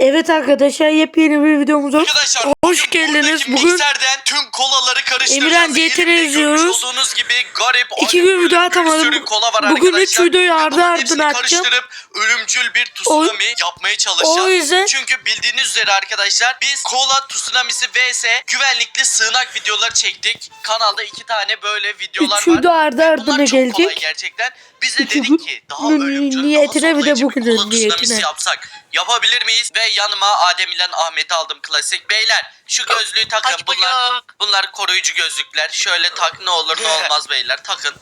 Evet arkadaşlar yepyeni bir videomuza Arkadaşlar hoş bugün geldiniz. buradaki Bugün mikserden tüm kolaları karıştıracağız. Emirhan Elimde izliyoruz. olduğunuz gibi garip İki gün video atamadım. Bugün üç videoyu ardı ardına atacağım. karıştırıp ölümcül bir tsunami yapmaya çalışacağız. o yüzden- Çünkü bildiğiniz üzere arkadaşlar biz kola tsunamisi vs güvenlikli sığınak videoları çektik. Kanalda iki tane böyle videolar var. de ardı ardına çok kolay gelecek. gerçekten. Biz de dedik ki daha ölümcül, niyetine bir de zorlayıcı bu bir kadar, kola tsunamisi niyetine. yapsak yapabilir miyiz? Ve yanıma Adem ile Ahmet'i aldım klasik. Beyler şu gözlüğü takın. Kaç Bunlar, blok? bunlar koruyucu gözlükler. Şöyle tak ne olur ne olmaz beyler takın.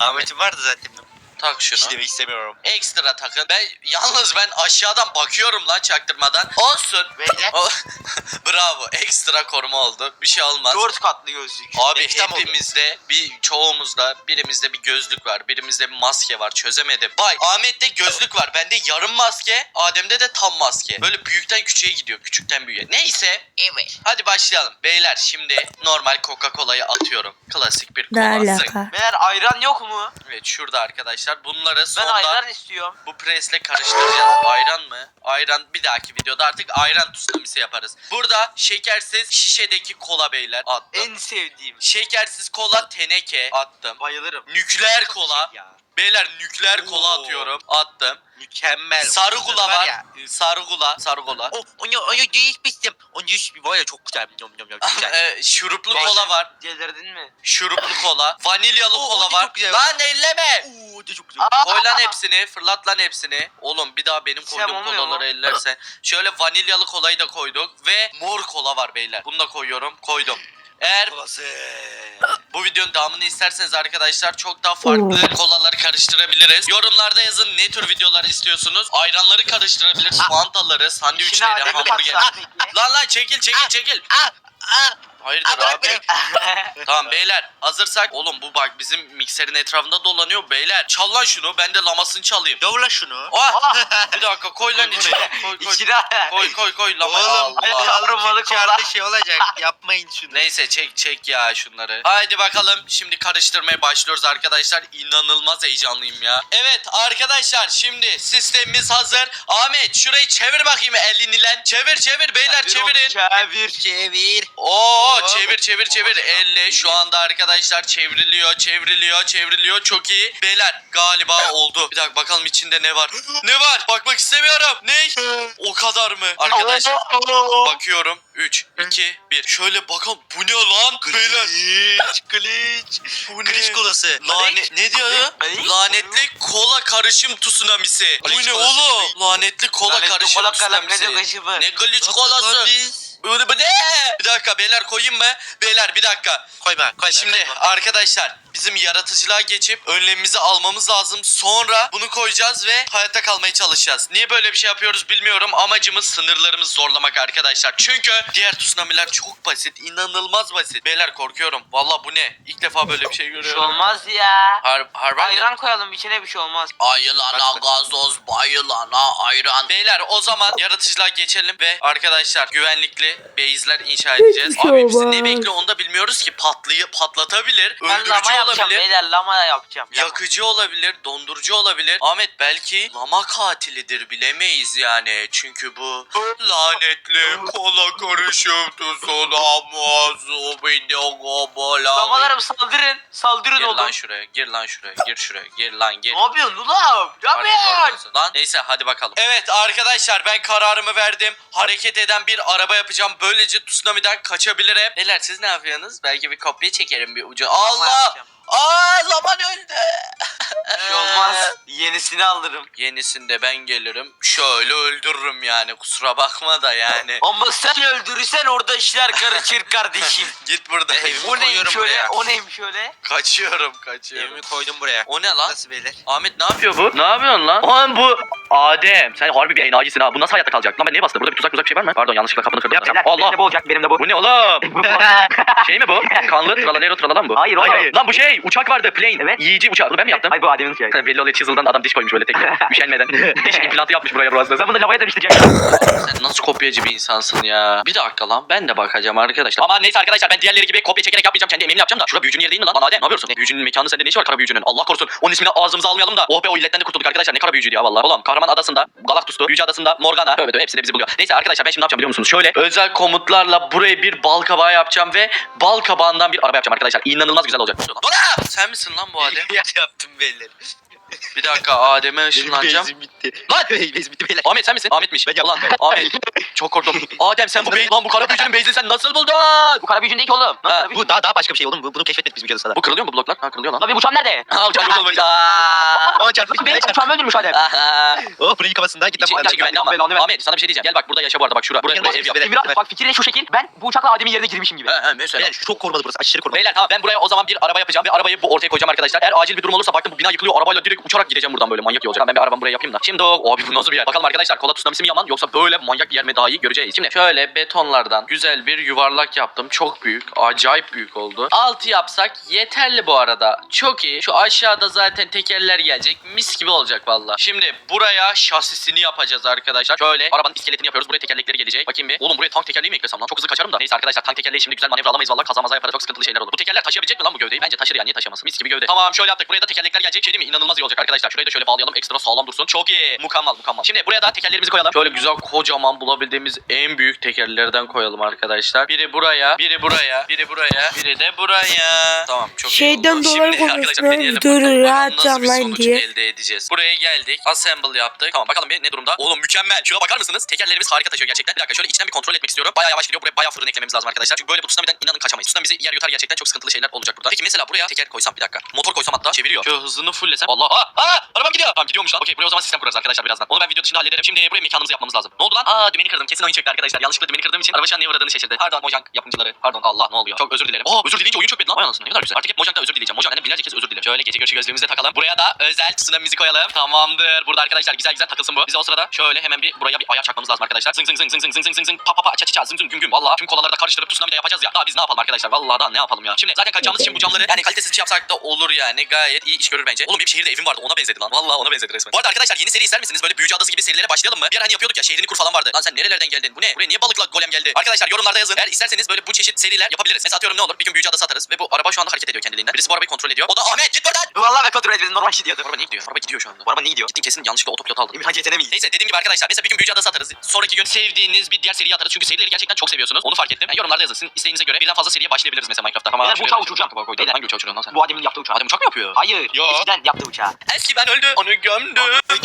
Ahmet'im vardı zaten. Tak şunu. demek istemiyorum. Ekstra takın. Ben yalnız ben aşağıdan bakıyorum lan çaktırmadan. Olsun. O- Bravo. Ekstra koruma oldu. Bir şey olmaz. Dört katlı gözlük. Abi Reklam oldu. hepimizde bir çoğumuzda birimizde bir gözlük var. Birimizde bir maske var. Çözemedim. Bay Ahmet'te gözlük var. Bende yarım maske. Adem'de de tam maske. Böyle büyükten küçüğe gidiyor. Küçükten büyüğe. Neyse. Evet. Hadi başlayalım. Beyler şimdi normal Coca-Cola'yı atıyorum. Klasik bir Ne kola. Alaka? Beyler ayran yok mu? Evet şurada arkadaşlar. Bunları Ben sonda ayran istiyorum. bu presle karıştıracağız. Ayran mı? Ayran bir dahaki videoda artık ayran tsunamisi yaparız. Burada şekersiz şişedeki kola beyler attım. En sevdiğim. Şekersiz kola teneke attım. Bayılırım. Nükleer kola. Ya. Beyler nükleer kola Oo. atıyorum. Attım. Mükemmel. Sarı tadı var. ya. Sarı kola. Sarı kola. Oh, onu onu değişmiştim. Onu değişmiş var ya çok güzel. Yom yom yom. Güzel. Ee, şuruplu Gerçekten kola var. Delirdin mi? Şuruplu kola. Vanilyalı Oo, kola o da var. çok güzel. Lan elleme. Oo, o da çok güzel. Koy lan hepsini. Fırlat lan hepsini. Oğlum bir daha benim Sen koyduğum olmuyor mu? kolaları ellersen. Şöyle vanilyalı kolayı da koyduk. Ve mor kola var beyler. Bunu da koyuyorum. Koydum. Eğer bu videonun devamını isterseniz arkadaşlar çok daha farklı kolaları karıştırabiliriz. Yorumlarda yazın ne tür videolar istiyorsunuz. Ayranları karıştırabiliriz. Fantaları, İçine sandviçleri, ademi hamburger. katsan peki. Lan lan çekil çekil çekil. Hayırdır ah, abi? beni. Tamam beyler hazırsak. Oğlum bu bak bizim mikserin etrafında dolanıyor beyler. Çal lan şunu ben de lamasını çalayım. Yolla şunu. Ah! bir dakika koy lan içine. Koy koy. İçine. Koy koy koy lama. Oğlum Allah. aromalı kola. şey olacak. Yapmayın şunu. Neyse çek çek ya şunları. Haydi bakalım şimdi karıştırmaya başlıyoruz arkadaşlar. İnanılmaz heyecanlıyım ya. Evet arkadaşlar şimdi sistemimiz hazır. Ahmet şurayı çevir bakayım elini lan. Çevir çevir beyler çevirin. Çevir çevir. Oo çevir çevir çevir. Elle şu anda arkadaşlar çevriliyor çevriliyor çevriliyor. Çok iyi. Beyler galiba oldu. Bir dakika bakalım içinde ne var. Ne var? Bakmak istemiyorum. Ne? O kadar mı? Arkadaşlar bakıyorum. 3, 2, 1. Şöyle bakalım. Bu ne lan? Beyler. Glitch, glitch. Bu ne? Glitch kolası. Lanet ne diyor ya? Lanetli kola karışım tsunamisi. Bu ne oğlum? Lanetli kola Lanetli karışım tsunamisi. Ne glitch kolası? Böyle bu ne? Bir dakika beyler koyayım mı? Beyler bir dakika. Koyma koyma. Şimdi koyma. arkadaşlar bizim yaratıcılığa geçip önlemimizi almamız lazım. Sonra bunu koyacağız ve hayatta kalmaya çalışacağız. Niye böyle bir şey yapıyoruz bilmiyorum. Amacımız sınırlarımızı zorlamak arkadaşlar. Çünkü diğer tsunamiler çok basit. inanılmaz basit. Beyler korkuyorum. Valla bu ne? İlk defa böyle bir şey Bir şey görüyorum. olmaz ya. Har harbi Ayran koyalım içine bir şey olmaz. Ayılana Bak- gazoz, bayılana ayran. Beyler o zaman yaratıcılığa geçelim ve arkadaşlar güvenlikli base'ler inşa edeceğiz. Hiçbir şey Abi bizi ne olmaz. bekliyor onu da bilmiyoruz ki. Patlayı patlatabilir, Ben lama öldürücü yapacağım olabilir. beyler lama yapacağım. Lama. Yakıcı olabilir, dondurucu olabilir. Ahmet belki lama katilidir bilemeyiz yani. Çünkü bu lanetli kola beni kobola. Lamalarım saldırın. Saldırın Gir oğlum. lan şuraya, gir lan şuraya, gir şuraya, gir lan gir. Ne yapıyorsun ulan? Ne Artık yapıyorsun? oradasın Lan neyse hadi bakalım. Evet arkadaşlar ben kararımı verdim. Hareket eden bir araba yapacağım. Böylece tsunami'den kaçabilirim. Neler siz ne yapıyorsunuz? Belki bir kopya çekerim bir ucu. Allah! yapacağım. Aa zaman öldü. Bir şey olmaz. Yenisini alırım. Yenisinde ben gelirim. Şöyle öldürürüm yani. Kusura bakma da yani. Ama sen öldürürsen orada işler karışır kardeşim. Git burada. o neymiş koyuyorum öyle? buraya. O neymiş öyle? Kaçıyorum kaçıyorum. Evimi koydum buraya. O ne lan? Nasıl beyler? Ahmet ne yapıyor bu? Ne yapıyorsun lan? Oğlum bu Adem. Sen harbi bir enayisin ha. Bu nasıl hayatta kalacak? Lan ben niye bastım? Burada bir tuzak tuzak bir şey var mı? Pardon yanlışlıkla kapını kırdım. Allah. bu olacak benim de bu. Bu ne oğlum? şey mi bu? Kanlı tralalero tralala mı bu? Hayır, hayır. Lan bu şey uçak vardı plane. Evet. Yiyici uçağı. Bunu ben mi yaptım? Ay bu Adem'in şey. Belli oluyor chisel'dan adam diş koymuş böyle tekne. Üşenmeden. diş implantı yapmış buraya burası. Ben bunu lavaya dönüştüreceğim. Sen nasıl kopya kopyacı bir insansın ya. Bir dakika lan ben de bakacağım arkadaşlar. Ama neyse arkadaşlar ben diğerleri gibi kopya çekerek yapmayacağım. Kendi emeğimle yapacağım da. Şurada büyücünün yeri değil mi lan? Lan Adem ne yapıyorsun? Ne büyücünün mekanı sende ne işi var kara büyücünün? Allah korusun. Onun ismini ağzımıza almayalım da. Oh be o illetten de kurtulduk arkadaşlar. Ne kara büyücüydü ya vallahi. Oğlum Kahraman Adası'nda Galactus'tu. Büyücü Adası'nda Morgana. Tövbe tövbe hepsi de bizi buluyor. Neyse arkadaşlar ben şimdi ne yapacağım biliyor musunuz? Şöyle özel komutlarla buraya bir bal kabağı yapacağım ve bal kabağından bir araba yapacağım arkadaşlar. İnanılmaz güzel olacak. Dola! Sen misin lan bu Adem? ya yaptım beyler. Bir dakika Adem'e ışınlanacağım. Benzin bitti. Lan benzin bitti beyler. Ahmet sen misin? Ahmetmiş. Ben. Ulan Ahmet. Çok korktum. Adem sen bu bey... Lan bu kara büyücünün beyzini sen nasıl buldun? Bu kara büyücün değil ki oğlum. Ha, Ha, bu daha daha başka bir şey oğlum. Bu, bunu keşfetmedik biz bir kere Bu kırılıyor mu bu bloklar? Ha kırılıyor lan. Lan benim uçağım nerede? Ha uçak kırılmış. Ama çarpmış. Benim uçağımı öldürmüş Adem. Oh burayı kafasından git İçi içi güvenli ama. Ahmet sana bir şey diyeceğim. Gel bak burada yaşa bu arada bak şura. Buraya, buraya ev yap. Emir abi bak fikrin şu şekil. Ben bu uçakla Adem'in yerine girmişim gibi. He mesela. Beyler çok korumalı burası. Aşırı korumalı. Beyler tamam ben buraya o zaman bir araba yapacağım ve arabayı bu ortaya koyacağım arkadaşlar. Eğer acil bir durum olursa baktım bu bina yıkılıyor arabayla direkt uçarak gideceğim buradan böyle manyak iyi olacak. Ben bir arabamı buraya yapayım da. Şimdi o abi bu nasıl bir yer? Bakalım arkadaşlar kola tsunamisi mi yaman yoksa böyle manyak bir yer mi daha iyi göreceğiz. Şimdi şöyle betonlardan güzel bir yuvarlak yaptım. Çok büyük. Acayip büyük oldu. Altı yapsak yeterli bu arada. Çok iyi. Şu aşağıda zaten tekerler gelecek. Mis gibi olacak valla. Şimdi buraya şasisini yapacağız arkadaşlar. Şöyle arabanın iskeletini yapıyoruz. Buraya tekerlekleri gelecek. Bakayım bir. Oğlum buraya tank tekerleği mi eklesem lan? Çok hızlı kaçarım da. Neyse arkadaşlar tank tekerleği şimdi güzel manevra alamayız valla. Kaza maza yaparız. Çok sıkıntılı şeyler olur. Bu tekerler taşıyabilecek mi lan bu gövdeyi? Bence taşır ya. Niye taşımasın? Mis gibi gövde. Tamam şöyle yaptık. Buraya da tekerlekler gelecek. Şey değil mi? İnanılmaz iyi olacak arkadaşlar. Şurayı da şöyle bağlayalım. Ekstra sağlam dursun. Çok iyi. Mükemmel mükemmel. Şimdi buraya da tekerlerimizi koyalım. Şöyle güzel kocaman bulabildiğimiz en büyük tekerlerden koyalım arkadaşlar. Biri buraya, biri buraya, biri buraya, biri de buraya. Tamam çok iyi Şeyden oldu. dolayı Şimdi arkadaşlar deneyelim bakalım, rahat nasıl bir sonuç diye. elde edeceğiz. Buraya geldik. Assemble yaptık. Tamam bakalım bir ne durumda. Oğlum mükemmel. Şuna bakar mısınız? Tekerlerimiz harika taşıyor gerçekten. Bir dakika şöyle içten bir kontrol etmek istiyorum. Bayağı yavaş gidiyor. Buraya bayağı fırın eklememiz lazım arkadaşlar. Çünkü böyle bu tsunami'den inanın kaçamayız. Tsunami bizi yer yutar gerçekten. Çok sıkıntılı şeyler olacak burada. Peki mesela buraya teker koysam bir dakika. Motor koysam hatta çeviriyor. Şöyle hızını fulllesem. Allah. Aa, aa, arabam gidiyor. Tamam gidiyormuş lan. Okey buraya o zaman sistem kurarız arkadaşlar birazdan. Onu ben video dışında hallederim. Şimdi buraya mekanımızı yapmamız lazım. Ne oldu lan? Aa dümeni kırdım. Kesin oyun çöktü arkadaşlar. Yanlışlıkla dümeni kırdığım için araba şu an neye uğradığını şaşırdı. Pardon Mojang yapımcıları. Pardon Allah ne oluyor? Çok özür dilerim. Aa özür dileyince oyun çökmedi lan. Vay anasını ne kadar güzel. Artık hep Mojang'da özür dileyeceğim. Mojang benden binlerce kez özür dilerim. Şöyle gece görüşü gözlüğümüzü de takalım. Buraya da özel tsunami'mizi koyalım. Tamamdır. Burada arkadaşlar güzel güzel takılsın bu. Biz de o sırada şöyle hemen bir buraya bir ayar çakmamız lazım arkadaşlar. Zing zing zing zing zing zing zing zing zing pa pa pa ça ça zing zing güm güm. Valla tüm kolaları da karıştırıp tsunami de yapacağız ya. Daha biz ne yapalım arkadaşlar? Vallahi daha ne yapalım ya. Şimdi zaten kaçacağımız için bu camları yani kalitesiz şey yapsak da olur yani. Gayet iyi iş görür bence. Oğlum benim şehirde evim vardı. Ona benzedi lan. Vallahi ona benzedi resmen. Bu arada arkadaşlar yeni seri ister misiniz? Böyle büyücü adası gibi serilere başlayalım mı? Bir hani yapıyorduk ya şehrini kur falan vardı. Lan sen nerelerden geldin? Bu ne? Buraya niye balıkla golem geldi? Arkadaşlar yorumlarda yazın. Eğer isterseniz böyle bu çeşit seriler yapabiliriz. Mesela atıyorum ne olur? Bir gün büyücü adası atarız ve bu araba şu anda hareket ediyor kendiliğinden. Birisi bu arabayı kontrol ediyor. O da Ahmet git buradan. Vallahi ben kontrol etmedim. Normal gidiyordu. Araba niye gidiyor? Araba gidiyor şu anda. Bu araba niye gidiyor? Gittin kesin yanlışlıkla otopilot GT'ne mi gidiyor? Neyse dediğim gibi arkadaşlar mesela bir gün büyücü adası atarız. Sonraki gün sevdiğiniz bir diğer seriyi atarız. Çünkü serileri gerçekten çok seviyorsunuz. Onu fark ettim. Yani yorumlarda yazın. Sizin isteğinize göre birden fazla seriye başlayabiliriz mesela Minecraft'ta. Tamam. Bu şuraya uçağı uçuracağım. Hangi uçağı uçuruyorsun lan sen? Bu Adem'in yaptığı uçağı. Adem uçak mı yapıyor? Hayır. Ya. Eskiden yaptığı uçağı. Eskiden öldü. Onu gömdü.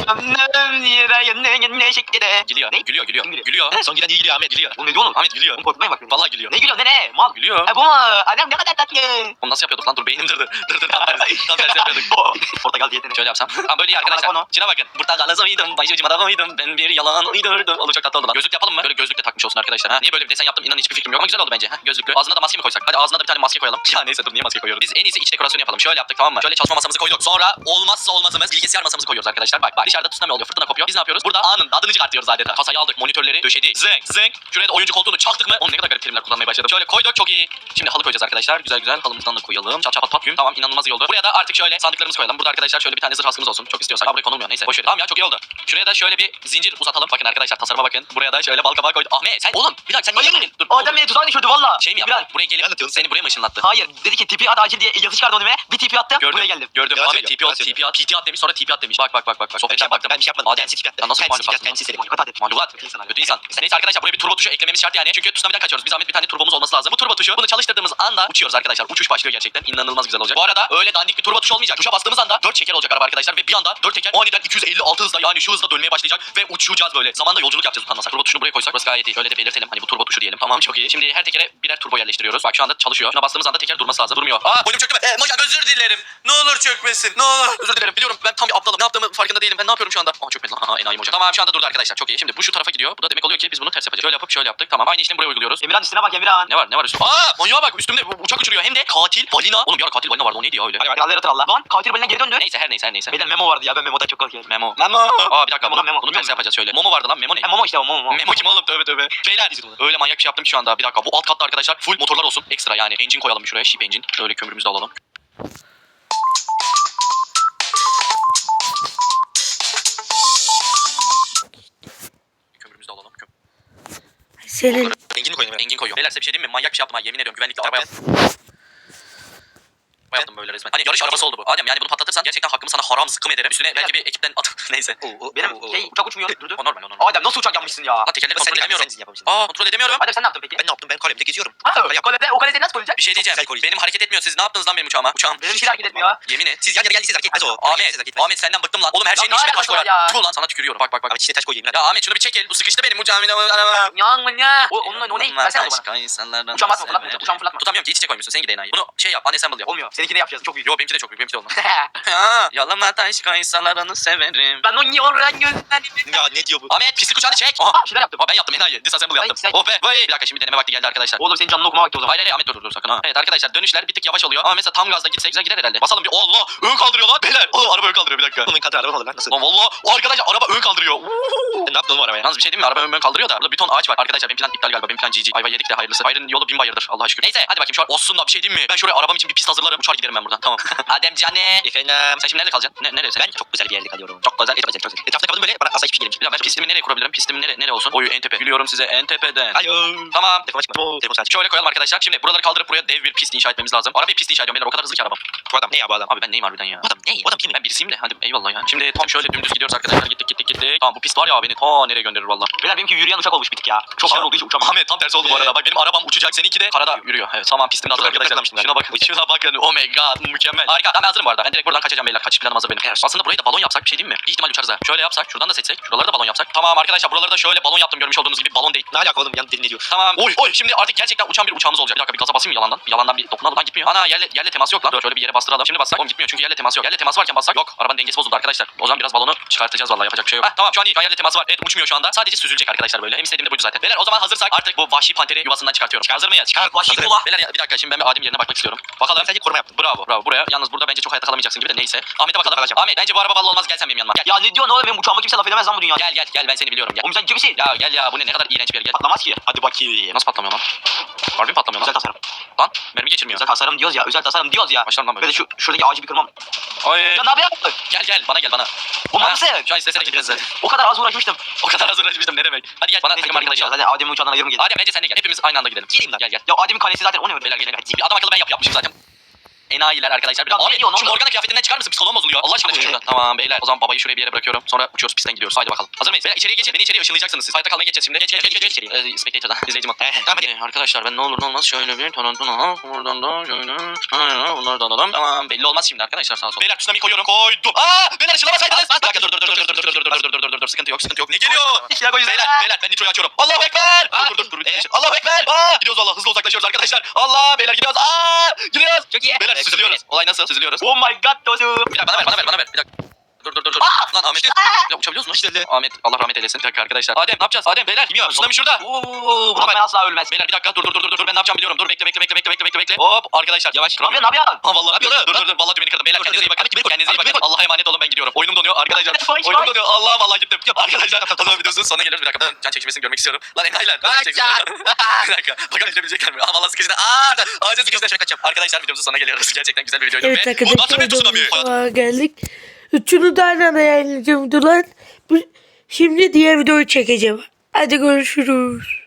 Gönlüm yüreğine ne şekilde. Gülüyor. Ne? Gülüyor gülüyor. Gülüyor? Gülüyor. Son giden iyi gülüyor Ahmet. Gülüyor. Oğlum ne diyor oğlum? Ahmet gülüyor. Oğlum korkutmayın bak. Vallahi gülüyor. Ne gülüyor ne ne? Mal. Gülüyor. Ha bu mu? Adem ne kadar tatlı. Onu nasıl yapıyorduk lan? Dur beynim durdu. Dur dur tam tersi. Tam tersi yapıyorduk. Portakal diyetini. Şöyle yapsam. Tamam böyle iyi arkadaşlar. Şuna bakın. Portakalı soydum. Başucuma da koydum. Ben bir yalan uydurdum. Olur çok tatlı oldu lan. Gözlük yapalım mı? Böyle gözlük de takmış olsun arkadaşlar. Ha? Niye böyle bir desen yaptım? İnanın hiçbir fikrim yok ama güzel oldu bence. Ha? Gözlüklü. Ağzına da maske mi koysak? Hadi ağzına da bir tane maske koyalım. Ya neyse dur niye maske koyuyoruz? Biz en iyisi iç dekorasyonu yapalım. Şöyle yaptık tamam mı? Şöyle çalışma masamızı koyduk. Sonra olmazsa olmazımız bilgisayar masamızı koyuyoruz arkadaşlar. Bak bak dışarıda tsunami oluyor. Fırtına kopuyor. Biz ne yapıyoruz? Burada anın adını çıkartıyoruz adeta. Kasayı aldık. Monitörleri döşedi. Zeng zeng. Şuraya da oyuncu koltuğunu çaktık mı? Oğlum ne kadar garip terimler kullanmaya başladım. Şöyle koyduk çok iyi. Şimdi halı koyacağız arkadaşlar. Güzel güzel halımızdan da koyalım. Çat çat pat güm. Tamam inanılmaz iyi oldu. Buraya da artık şöyle sandıklarımızı koyalım. Burada arkadaşlar şöyle bir tane zırh askımız olsun. Çok istiyorsak. Ha buraya konulmuyor. Neyse boş ver. Tamam ya çok iyi oldu. Şuraya da şöyle bir zincir uzatalım. Bakın arkadaşlar tasarıma bakın. Buraya da şöyle bal kabağı koyduk. Ahmet sen oğlum bir dakika sen niye yapmadın? Dur. Adem beni tuzağa düşürdü valla. Şey mi yaptın? Buraya gelip seni buraya mı ışınlattı? Hayır. Dedi ki tipi at acil diye yazı çıkardı önüme. Bir tipi attım. Gördüm. Buraya geldim. Gördüm. Ahmet söylüyor, TP yalan at, TP at, PT at demiş sonra TP at demiş. Bak bak bak bak. bak. Sohbete baktım. Ben bir şey yapmadım. Adem. Tipi attı. Ya nasıl Kendisi tipi attı. Kendisi seri. Manipülat Adem. Malumat. Kötü insan Adem. Kötü insan. Neyse arkadaşlar buraya bir turbo tuşu eklememiz şart yani. Çünkü tsunami'den kaçıyoruz. Biz Ahmet bir tane turbomuz olması lazım. Bu turbo tuşu bunu çalıştırdığımız anda uçuyoruz arkadaşlar. Uçuş başlıyor gerçekten. İnanılmaz güzel olacak. Bu arada öyle dandik bir turbo tuşu olmayacak. Tuşa bastığımız anda 4 çeker olacak araba arkadaşlar ve bir anda 4 teker aniden 256 hızla yani şu hızla dönmeye başlayacak ve uçacağız böyle. Zamanda yolculuk yapacağız utanmasak. Turbo tuşunu buraya koysak burası gayet iyi. Öyle de belirtelim. Hani bu turbo tuşu diyelim. Tamam çok iyi. Şimdi her tekere birer turbo yerleştiriyoruz. Bak şu anda çalışıyor. Şuna bastığımız anda teker durması lazım. Durmuyor. Aa boynum çöktü mü? Ee, Mojang özür dilerim. Ne olur çökmesin. Ne olur. Özür dilerim. Biliyorum ben tam bir aptalım. Ne yaptığımı farkında değilim. Ben ne yapıyorum şu anda? Aa çökmedi lan. Aha enayi Mojang. Tamam şu anda durdu arkadaşlar. Çok iyi. Şimdi bu şu tarafa gidiyor. Bu da demek oluyor ki biz bunu ters yapacağız. Şöyle yapıp şöyle yaptık. Tamam. Aynı işlemi buraya uyguluyoruz. Emirhan üstüne bak Emirhan. Ne var ne var üstümde? Aa manyağa bak üstümde bu uçak uçuruyor. Hem de katil balina. Oğlum bir ara katil balina vardı. O neydi ya öyle? Hadi bak Allah'ı Allah. Lan katil balina geri döndü. Neyse her neyse her neyse. Beyler memo vardı ya ben memodan çok korkuyorum. Memo. Memo. Aa bir dakika Memo, bunu, memo. bunu ters yapacağız şöyle. Momo vardı lan Memo ne? Ha Momo işte o Momo. Memo kim oğlum tövbe tövbe. Beyler öyle manyak bir şey yaptım ki şu anda. Bir dakika bu alt katta arkadaşlar full motorlar olsun. Ekstra yani engine koyalım şuraya. Ship engine. Şöyle kömürümüzü de alalım. Senin. Engin koydun? Engin koyuyor. Beyler size bir şey diyeyim mi? Manyak bir şey yaptım ha. Yemin ediyorum güvenlikli araba Ben- yaptım. Böyle resmen. Hani yarış arabası oldu bu. Adem yani bunu patlatırsan gerçekten hakkımı sana haram zıkkım ederim. Üstüne belki bir ekipten at. Neyse. Benim şey uçak uçmuyor. Durdu. O normal o normal. Adem nasıl uçak yapmışsın ya? Lan tekerleri kontrol edemiyorum. Aa kontrol edemiyorum. Adem sen ne yaptın peki? Ben ne yaptım? Ben kalemde geziyorum. Ha, kalede, o kalede nasıl koyacaksın? Bir şey diyeceğim. Benim hareket etmiyor. Siz ne yaptınız lan benim uçağıma? Uçağım. Benim hiç hareket etmiyor. Yemin et. Siz yan yana geldiyseniz hareket etmez o. Ahmet. Ahmet senden bıktım lan. Oğlum her şeyin ne içine taş koyar. ya? Tuğ lan sana tükürüyorum. Bak bak bak. Ahmet içine taş koyayım. Ya Ahmet şunu bir çek el. Bu sıkıştı benim uçağım. Yangın ya. O, onun, o ne? Versene bana. Uçağım atma, severim. fırlatma. Tutamıyorum ki iç içe koymuşsun. Sen gide enayi. Bunu şey yap. Unassemble yap. Olmuyor. Seninkini yapacağız. Çok büyük. Yo benimki de çok büyük. Benimki de olmaz. Yalama taş kaysalarını severim. ben onu yoran gözlerimi. Ya ne diyor bu? Ahmet pislik uçağını çek. Aha. Bir şeyler yaptım. Aa, ben yaptım enayi. Disassemble yaptım. sen- Oh be. Vay. Bir dakika şimdi deneme vakti geldi arkadaşlar. Oğlum senin canını okuma vakti o zaman. Hayır hayır Ahmet dur dur dur sakın ha. Evet arkadaşlar dönüşler bir tık yavaş oluyor. Ama mesela tam gazda gitsek güzel gider herhalde. Basalım bir. Allah ön kaldırıyor lan. Beyler. Oğlum araba ön kaldırıyor bir dakika. Oğlum kadar araba olur lan. Nasıl? Lan valla o arkadaşlar araba ön kaldırıyor. Ne yaptın oğlum arabaya? Yalnız bir şey diyeyim mi? Araba ön ön kaldırıyor da. Burada bir ton ağaç var. Arkadaşlar benim plan iptal galiba. Benim plan GG. Ayva yedik de hayırlısı. Hayrın yolu bin bayırdır. Allah'a şükür. Neyse hadi bakayım şu an olsun da bir şey diyeyim mi? Ben şuraya arabam için bir pist hazırlarım. Uçar giderim ben buradan. Tamam. Adem cane. Efendim. Sen şimdi nerede kalacaksın? Ne, nereye sen? Ben çok güzel bir yerde kalıyorum. çok güzel. Çok güzel, çok güzel. Etrafına kapadım böyle bana asla hiçbir şey gelmiş. Ben pistimi nereye kurabilirim? Pistimi nere, nere olsun? Oyu en tepe. Gülüyorum size en tepeden. Alo. Tamam. Telefon açma. Telefon sadece. Şöyle koyalım arkadaşlar. Şimdi buraları kaldırıp buraya dev bir pist inşa etmemiz lazım. Arabayı pist inşa ediyorum beyler. O kadar hızlı ki arabam. Bu adam ne ya bu adam? Abi ben neyim harbiden ya? Bu adam ne? Bu adam kim? Ben birisiyim de. Hadi eyvallah ya. Şimdi tam şöyle dümdüz gidiyoruz arkadaşlar. Gittik gittik gittik. Tamam bu pist var ya beni ta nereye gönderir valla. Beyler benimki yürüyen uçak olmuş bir tık ya. Çok ağır olduğu için uçamam. Ahmet tam tersi oldu bu arada. Bak benim arabam uçacak. Seninki de karada yürüyor. Evet tamam pistim de hazır Çok arkadaşlar. Şuna bakın. Şuna bakın. Oh my god. Mükemmel. Harika. Ben hazırım bu arada. Ben direkt buradan kaçacağım beyler. Kaçış planım hazır benim. Aslında burayı da balon yapsak bir şey diyeyim mi? Bir ihtimal uçarız ha. Şöyle yapsak. Şuradan da seçsek. Şuraları da balon yapsak. Tamam arkadaşlar buraları da şöyle balon yaptım. Görmüş olduğunuz gibi balon değil. Ne alaka oğlum? Yan deli ne diyor? Tamam. Oy oy şimdi artık gerçekten uçan bir uçağımız olacak. Bir dakika bir gaza basayım mı yalandan? Bir yalandan bir dokunalım lan gitmiyor. Ana yerle, yerle teması yok lan. Dur şöyle bir yere bastıralım. Şimdi bassak. Oğlum gitmiyor çünkü yerle teması yok. Yerle teması varken bassak. Yok arabanın dengesi bozuldu arkadaşlar. O zaman biraz balonu çıkartacağız vallahi yapacak bir şey yok. Heh, tamam şu an iyi. Şu an yerle teması var. Evet uçmuyor şu anda. Sadece süzülecek arkadaşlar böyle. Hem istediğim de buydu zaten. Beyler o zaman hazırsak artık bu vahşi panteri yuvasından çıkartıyorum. Hazır mıyız? Çıkar vahşi Hazırım. Beyler bir dakika şimdi ben bir Adem yerine bakmak istiyorum. Bakalım. Sadece koruma yaptım. Bravo bravo buraya. Yalnız burada bence çok hayatta kalamayacaksın gibi de neyse. Ahmet'e bakalım. Kalacağım. Ahmet bence bu araba vallahi olmaz. Gel sen benim yanıma. Gel. Ya ne diyorsun oğlum benim uçağıma kimse laf edemez lan bu dünyada. Gel gel gel ben seni biliyorum gel. Oğlum sen kimsin? Ya gel ya bu ne ne kadar iğrenç bir yer gel. Patlamaz ki. Hadi bakayım. Nasıl patlamıyor lan? Harbi patlamıyor Özel lan? tasarım. Lan mermi geçirmiyor. Özel tasarım diyoruz ya. Özel tasarım diyoruz ya. Başlarım lan böyle. Böyle şu şuradaki ağacı bir kırmam. Ay. Ya ne yapıyorsun? Gel gel bana gel bana. Ha, nasıl? Şu an istesene zaten. O kadar az uğraşmıştım. O kadar hazırlaşmıştım ne demek. Hadi gel bana takım arkadaşı al. Zaten Adem'in uçağından ayırım geldi. Adem bence sen de gel. Hepimiz aynı anda gidelim. Geleyim lan. Gel gel. Ya Adem'in kalesi zaten o ne öyle? Beyler gelin. Adam akıllı ben yap yapmışım zaten. Enayiler arkadaşlar. Bir Ya Abi şu? Morgana kıyafetinden çıkar mısın? Psikologum bozuluyor. Allah aşkına çık şuradan. Tamam beyler. O zaman babayı şuraya bir yere bırakıyorum. Sonra uçuyoruz pistten gidiyoruz. Haydi bakalım. Hazır mıyız? Beyler içeriye geçin. Beni içeriye ışınlayacaksınız siz. Hayatta kalmaya geçeceğiz şimdi. Geç geç geç geç. geç. Ee, Spectator'dan. İzleyici mi? He, tamam hadi. Arkadaşlar ben ne olur ne olmaz şöyle bir tarantuna al. Buradan da şöyle. Ha, Bunları da alalım. Tamam belli olmaz şimdi arkadaşlar sağ olsun. Beyler tsunami koyuyorum. Koydum. Aa beyler ışınlamasaydınız. Dur dur dur dur dur dur sıkıntı yok sıkıntı yok. Ne geliyor? İşler koyuyoruz. Beyler beyler ben nitroyu açıyorum. Allahu ekber. Dur dur dur. dur. Allahu ekber. Aa gidiyoruz valla hızlı uzaklaşıyoruz arkadaşlar. Allah beyler gidiyoruz. Aa gidiyoruz. Çok iyi. Beyler süzülüyoruz. Olay nasıl? Süzülüyoruz. Oh my god dostum. Bir dakika bana ver bana ver bana ver. Bir dakika. Dur dur dur dur. Lan Ahmet. Ya uçabiliyoruz mu? İşte Ahmet Allah rahmet eylesin. Bir dakika arkadaşlar. Adem ne yapacağız? Adem beyler. Bilmiyorum. Tsunami şurada. Oo, buna ben asla ölmez. Beyler bir dakika dur dur dur dur dur ben ne yapacağım biliyorum. Dur bekle bekle bekle bekle bekle bekle bekle. Hop arkadaşlar yavaş. Ne yapıyorsun? Ne yapıyorsun? Ha vallahi Ne yapıyorsun? dur dur dur vallahi dümeni kırdım. Beyler kendinize iyi bakın. Beni. Kendinize iyi bakın. beni. Allah'a emanet olun ben gidiyorum. Oyunum donuyor arkadaşlar. Oyunum donuyor. Allah vallahi gittim. Arkadaşlar o zaman videomuzun sonuna geliyoruz. Bir dakika ben can çekişmesini görmek istiyorum. Lan enayiler. Bir dakika. Bakalım bitirebilecekler mi? Aa vallahi sıkıştı. Aa ağaca sıkıştı. Şöyle kaçacağım. Arkadaşlar videomuzun sonuna geliyoruz. Gerçekten güzel bir videoydu. Evet arkadaşlar geldik. Üçünü de aynı anda yayınlayacağım. Bu- Şimdi diğer videoyu çekeceğim. Hadi görüşürüz.